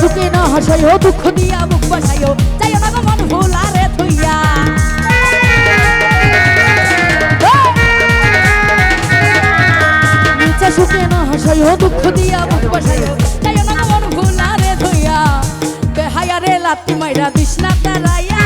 সুখে না হাসাইও দুঃখ দিয়া মুখ বসাইও যাইও না মন ভোলারে থইয়া হ্যাঁ! সুখে না হাসাইও দুঃখ দিয়া মুখ বসাইও যাইও না মন ভোলারে থইয়া বেহায়ারে লাতি মাইরা বিষ্ণা তারাইয়া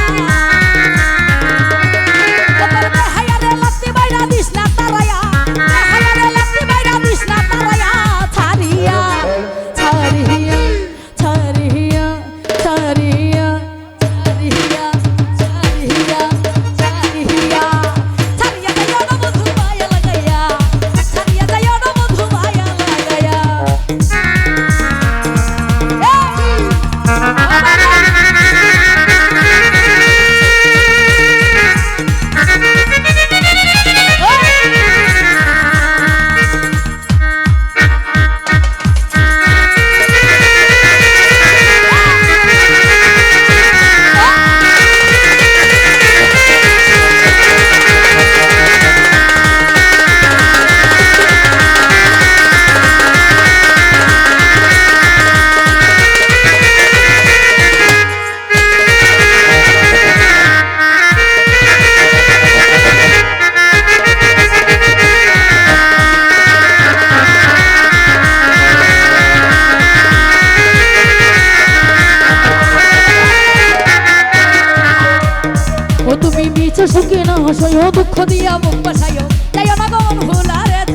মুখ মুখ বসাইও। যাইও না গো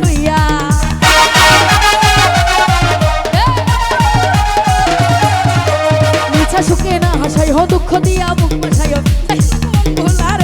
তুইয়া। মিছা সুখে না হাসাইও, দুঃখ দিয়া মুখ বসাইও। যাইও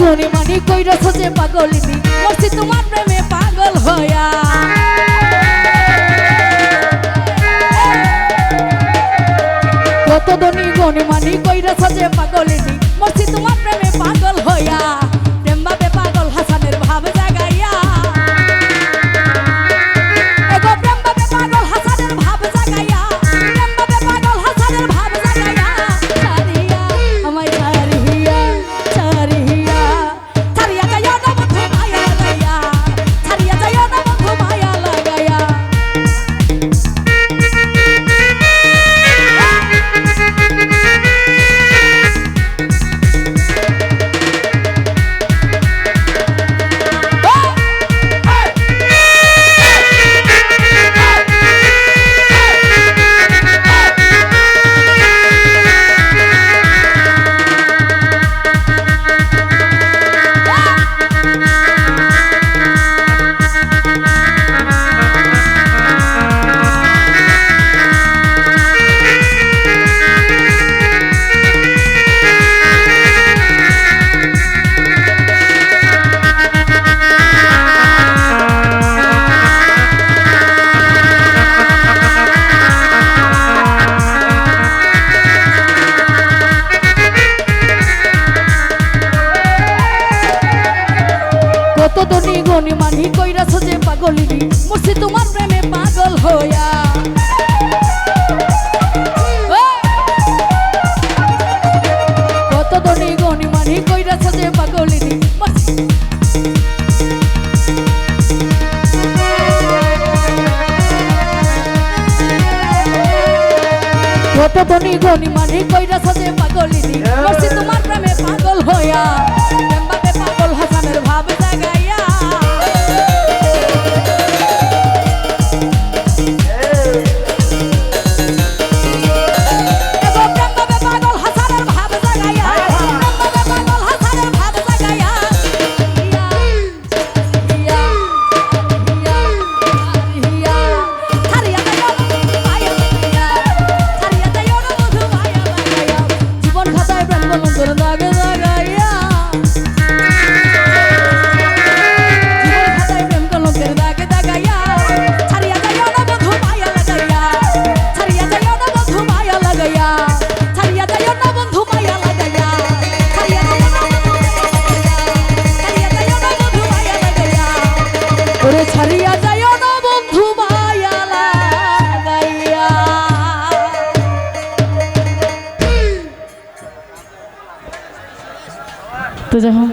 মনে মানে কইরা সোজে পাগল দি মরছি তোমার প্রেমে পাগল হয়া কত ধনী গনে মানি কইরা সোজে পাগল দি গনি গনি মানি কইরাছ যে পাগলিনি তোমার প্রেমে পাগল হইয়া। কত গনি গনি মানি কইরাছ যে পাগলিনি মরছি তোমার প্রেমে পাগল হইয়া। 大家好